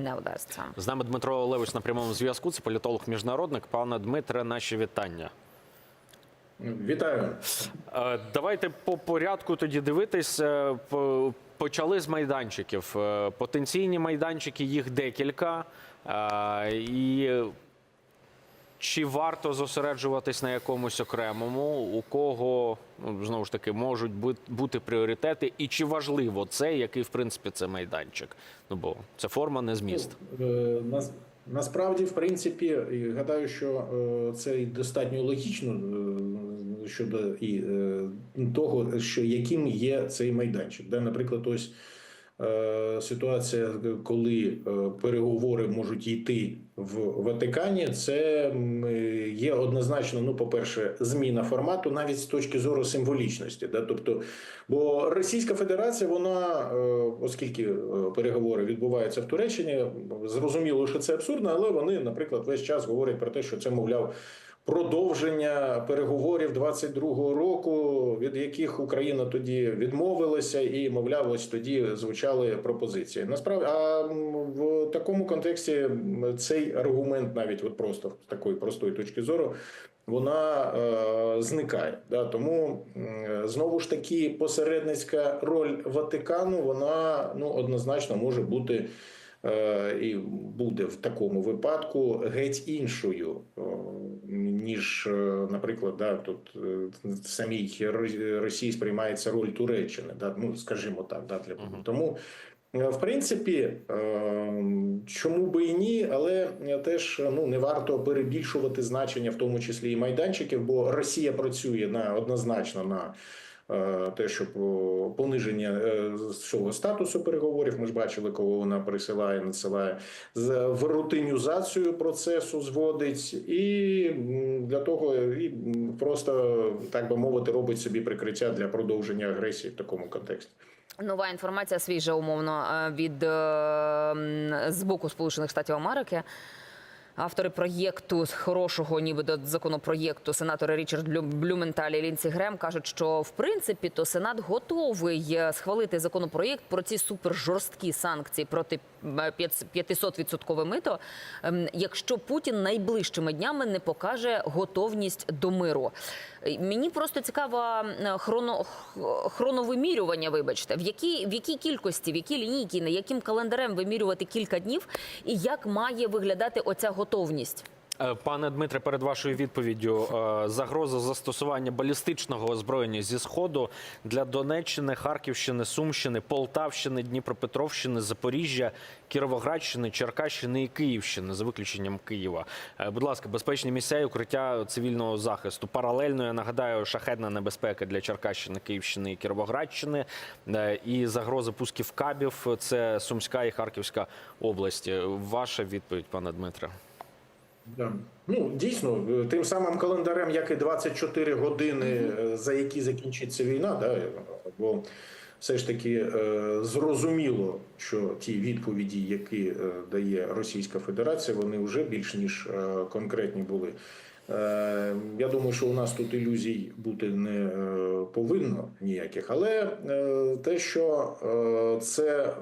не вдасться. З нами Дмитро Олевич на прямому зв'язку. Це політолог міжнародник. Пане Дмитре, наші вітання. Вітаю. Е, Давайте по порядку тоді дивитись. Е, Почали з майданчиків. Е, Потенційні майданчики, їх декілька. І чи варто зосереджуватись на якомусь окремому, у кого ну, знову ж таки можуть бути пріоритети, і чи важливо це, який в принципі це майданчик? Ну бо це форма, не зміст. Е, Насправді, в принципі, гадаю, що е, це достатньо логічно е, щодо і того, що яким є цей майданчик. Да, наприклад, ось ситуація, коли е, переговори можуть йти в Ватикані, це е, є однозначно, ну, по-перше, зміна формату, навіть з точки зору символічності. Да? Тобто, бо Російська Федерація, вона, е, оскільки е, переговори відбуваються в Туреччині, зрозуміло, що це абсурдно, але вони, наприклад, весь час говорять про те, що це, мовляв, продовження переговорів 22-го року, від яких Україна тоді відмовилася, і мовляв, ось тоді звучали пропозиції. Насправді, а в такому контексті цей аргумент, навіть от просто з такої простої точки зору, вона е, зникає. Да? Тому м, знову ж таки посередницька роль Ватикану, вона ну однозначно може бути. е, І буде в такому випадку геть іншою, о, ніж, е, наприклад, да, тут е, в самій Росії сприймається роль Туреччини, да, ну скажімо так, да, для тому. е, В принципі, е, чому би і ні, але теж ну не варто перебільшувати значення, в тому числі і майданчиків, бо Росія працює на однозначно на е, те, щоб пониження е, цього статусу переговорів. Ми ж бачили, кого вона присилає, надсилає з в рутинізацію процесу зводить, і для того і просто так би мовити, робить собі прикриття для продовження агресії в такому контексті. Нова інформація свіжа, умовно, е, від е, з боку Сполучених Штатів Америки. Автори проєкту з хорошого, нібито законопроєкту, сенатори Річард Блю- Блюменталь і Лінсі Грем кажуть, що в принципі то Сенат готовий е, схвалити законопроєкт про ці супержорсткі санкції проти е, 500% мито, ем, якщо Путін найближчими днями не покаже готовність до миру. Е, Мені просто цікаво е, хроно, хроновимірювання, вибачте, в якій, в якій кількості, в якій лінійці, на яким календарем вимірювати кілька днів, і як має виглядати оця готовність? Е, Пане Дмитре, перед вашою відповіддю е, загроза застосування балістичного озброєння зі сходу для Донеччини, Харківщини, Сумщини, Полтавщини, Дніпропетровщини, Запоріжжя, Кіровоградщини, Черкащини і Київщини, за виключенням Києва. Е, Будь ласка, безпечні місця і укриття цивільного захисту. Паралельно я нагадаю, шахетна небезпека для Черкащини, Київщини і Кіровоградщини і загроза пусків кабів. Це Сумська і Харківська області. Ваша відповідь, пане Дмитре. Ну дійсно, е, тим самим календарем, як і 24 години, е, за які закінчиться війна, да, бо все ж таки е, зрозуміло, що ті відповіді, які дає Російська Федерація, вони вже більш ніж конкретні були. Я думаю, що у нас тут ілюзій бути не повинно ніяких, але те, що це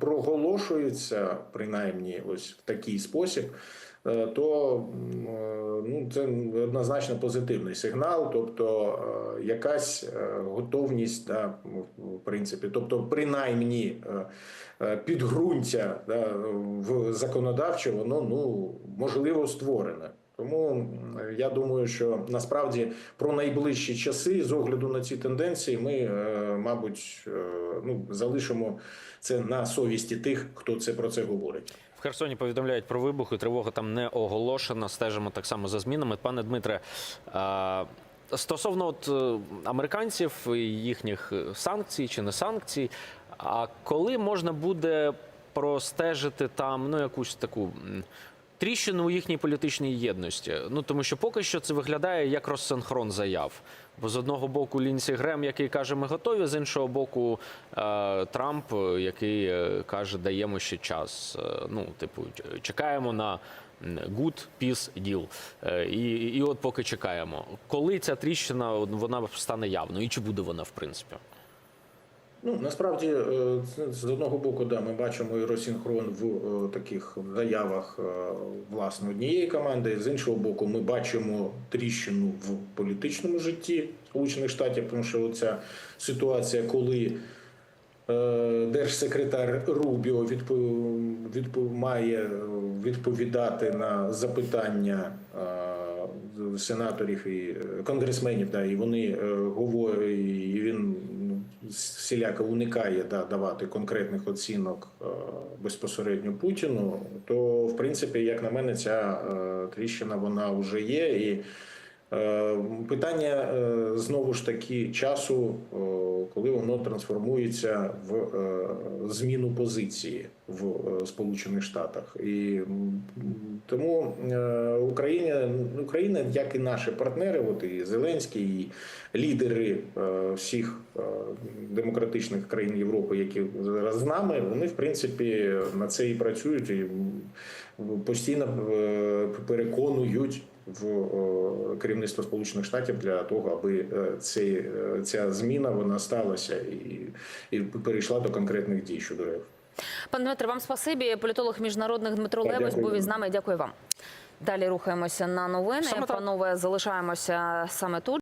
проголошується, принаймні, ось в такий спосіб, то е, ну, це однозначно позитивний сигнал, тобто е, якась е, готовність, да, в принципі, тобто, принаймні е, е, підґрунтя да, в законодавче, воно ну можливо створене. Тому я думаю, що насправді про найближчі часи з огляду на ці тенденції ми, е, мабуть, е, ну залишимо це на совісті тих, хто це про це говорить. Херсоні повідомляють про вибухи. Тривога там не оголошена. Стежимо так само за змінами. Пане Дмитре, стосовно от е, американців і їхніх санкцій чи не санкцій, а коли можна буде простежити там ну якусь таку. Тріщину у їхній політичній єдності. Ну тому що поки що це виглядає як розсинхрон заяв. Бо з одного боку Лінсі Грем, який каже, ми готові, з іншого боку, е, Трамп, який е, каже, даємо ще час. Е, Ну, типу, чекаємо на good peace deal. І, і от поки чекаємо. Коли ця тріщина вона стане явною, і чи буде вона в принципі? Ну насправді е, з одного боку, да, ми бачимо і розсинхрон в е, таких заявах е, власне однієї команди. З іншого боку, ми бачимо тріщину в політичному житті Сполучених Штатів, тому що ця ситуація, коли держсекретар Рубіо відпо- має відповідати на запитання сенаторів і конгресменів, да, і вони говорять, і він всіляко уникає да, давати конкретних оцінок е, безпосередньо Путіну, то в принципі, як на мене, ця е, тріщина вона вже є. І Питання е, знову ж таки часу, е, коли воно трансформується в е, зміну позиції в е, Сполучених Штатах, і тому е, Україна, Україна, як і наші партнери, от і Зеленський, і лідери е, всіх е, демократичних країн Європи, які зараз з нами, вони в принципі на це і працюють і постійно е, переконують в е, керівництво Сполучених Штатів для того, аби е, цей, е, ця зміна вона сталася і, і перейшла до конкретних дій щодо РФ. Пане Дмитре, вам спасибі. Політолог міжнародних Дмитро дякую був із нами. Дякую вам. Далі рухаємося на новини. Саме. Панове, залишаємося саме тут.